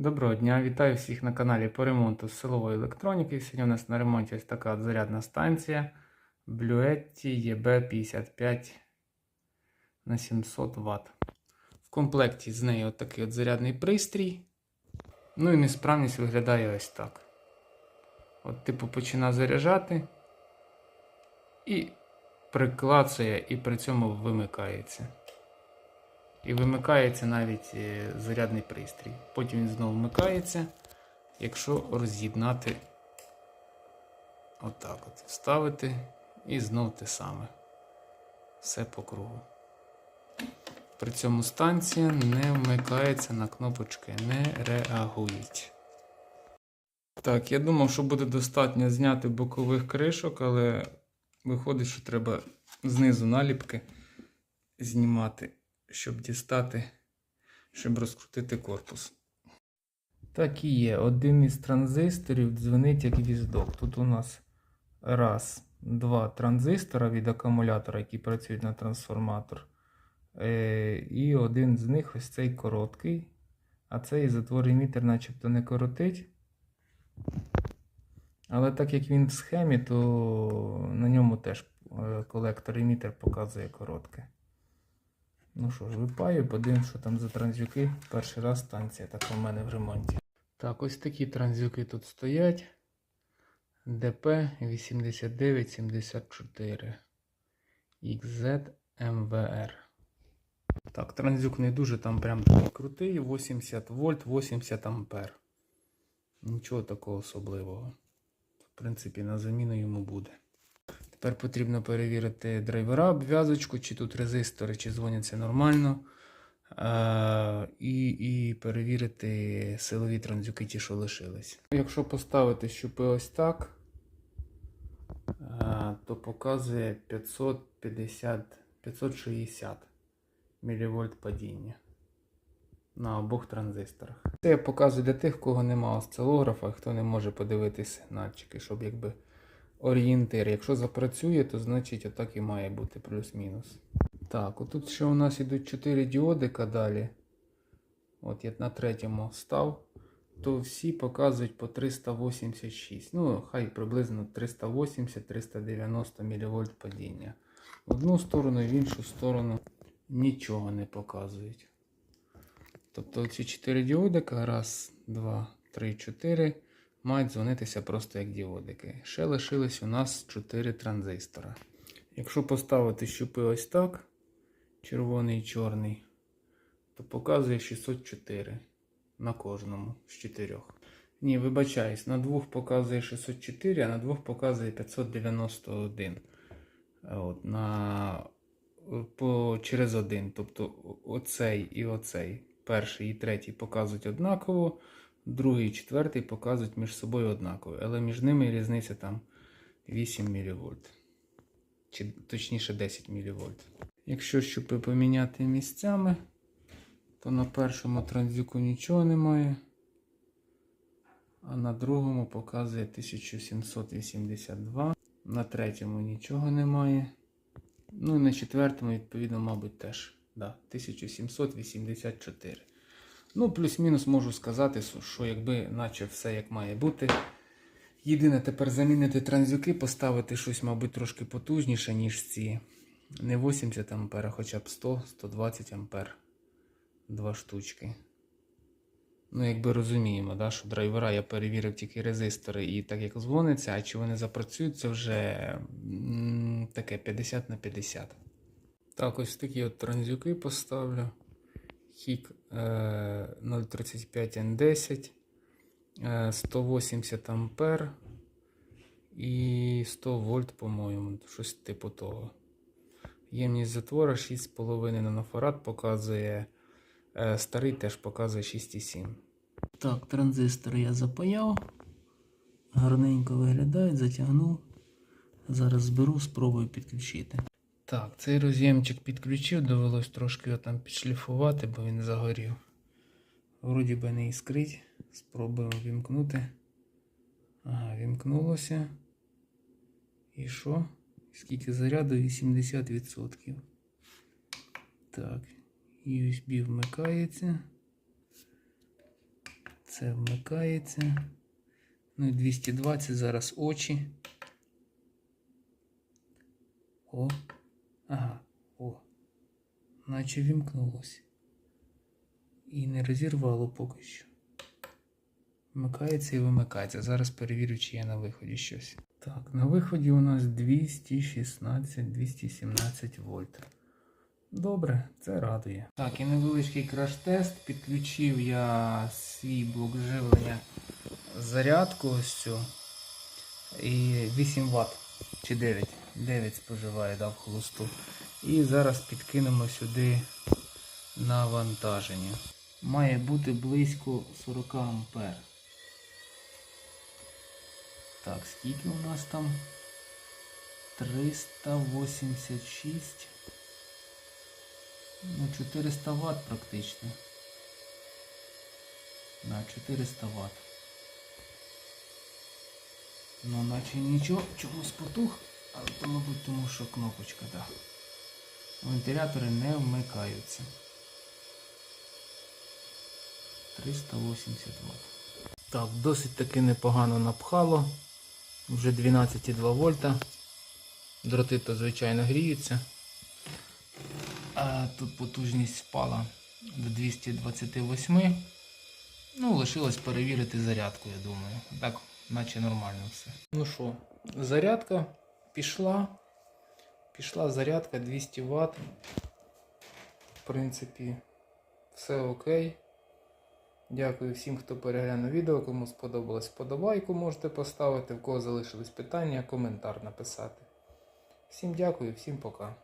Доброго дня, вітаю всіх на каналі по ремонту силової електроніки. Сьогодні у нас на ремонті ось така от зарядна станція Bluetti EB55 на 700 Вт. В комплекті з нею такий от зарядний пристрій. Ну і несправність виглядає ось так. От, типу, починає заряджати і приклацує, і при цьому вимикається. І вимикається навіть е, зарядний пристрій. Потім він знову вмикається, якщо роз'єднати отак от, вставити і знов те саме. Все по кругу. При цьому станція не вмикається на кнопочки, не реагують. Так, я думав, що буде достатньо зняти бокових кришок, але виходить, що треба знизу наліпки знімати щоб дістати, щоб розкрутити корпус. Так і є. Один із транзисторів дзвонить як віздок. Тут у нас раз, два транзистора від акумулятора, які працюють на трансформатор. Е, І один з них ось цей короткий. А цей затвор емітер начебто не коротить. Але так як він в схемі, то на ньому теж е, колектор емітер показує коротке. Ну що ж, випаю, подивимось, що там за транзюки. Перший раз станція така в мене в ремонті. Так, ось такі транзюки тут стоять. ДП 8974 XZ MVR. Так, транзюк не дуже там прям такий крутий. 80 вольт, 80 ампер. Нічого такого особливого. В принципі, на заміну йому буде. Тепер потрібно перевірити драйвера, обв'язочку, чи тут резистори, чи дзвоняться нормально. Е, і, і перевірити силові транзюки, ті, що лишились. Якщо поставити щупи ось так, е, то показує 550, 560 мВ падіння на обох транзисторах. Це я показую для тих, кого немає осцилографа, хто не може подивитися сигнальчики, щоб якби орієнтир. Якщо запрацює, то значить отак і має бути плюс-мінус. Так, отут ще у нас йдуть 4 діодика далі. От я на третьому став, то всі показують по 386. Ну, хай приблизно 380-390 мВ падіння. В одну сторону і в іншу сторону нічого не показують. Тобто ці 4 діодика, раз, два, три, чотири мають дзвонитися просто як діодики. Ще лишились у нас 4 транзистора. Якщо поставити щупи ось так, червоний і чорний, то показує 604 на кожному з 4. Ні, вибачаюсь, на двох показує 604, а на двох показує 591. От, на, по, через один. Тобто оцей і оцей, перший і третій показують однаково другий і четвертий показують між собою однаково, але між ними різниця там 8 мВ. Чи точніше 10 мВ. Якщо щупи поміняти місцями, то на першому транзюку нічого немає. А на другому показує 1782. На третьому нічого немає. Ну і на четвертому, відповідно, мабуть, теж. Да, 1784. Ну, плюс-мінус можу сказати, що якби наче все як має бути. Єдине тепер замінити транзюки, поставити щось, мабуть, трошки потужніше, ніж ці. Не 80 А, хоча б 100-120 А. Два штучки. Ну, якби розуміємо, да, що драйвера я перевірив тільки резистори і так як дзвониться, а чи вони запрацюють, це вже таке 50 на 50. Так, ось такі от транзюки поставлю. Хік 035N10, 180 ампер і 100 вольт, по-моєму, щось типу того. Ємність затвора 6,5 нанофарад показує. е, Старий теж показує 6,7. Так, транзистор я запаяв. Гарненько виглядають, затягнув. Зараз зберу, спробую підключити. Так, цей роз'ємчик підключив, довелось трошки його там підшліфувати, бо він загорів. Вроді би не іскрить. Спробуємо вімкнути. Ага, вімкнулося. І що? Скільки заряду? 80%. Так, USB вмикається. Все вмикається. Ну і 220 зараз очі. О. Ага. О. Наче вімкнулося. І не розірвало поки що. Вмикається і вимикається. Зараз перевірю, чи є на виході щось. Так, на виході у нас 216-217 вольт. Добре, це радує. Так, і невеличкий краш-тест. Підключив я свій блок живлення зарядку ось цю. І 8 Вт чи 9. 9 споживає дав холосту. І зараз підкинемо сюди навантаження. Має бути близько 40 ампер. Так, скільки у нас там? 386. Ну, 400 Вт практично. На 400 Вт. Ну, наче нічого, чомусь потух, але то, мабуть, тому що кнопочка, так. Да. Вентилятори не вмикаються. 380 Вт. Так, досить таки непогано напхало. Вже 12,2 вольта. Дроти то, звичайно, гріються. А тут потужність впала до 228. Ну, лишилось перевірити зарядку, я думаю. Так, наче нормально все. Ну що, зарядка пішла. Пішла зарядка 200 Вт. В принципі, все окей. Дякую всім, хто переглянув відео. Кому сподобалось, вподобайку можете поставити. В кого залишились питання, коментар написати. Всім дякую, всім пока.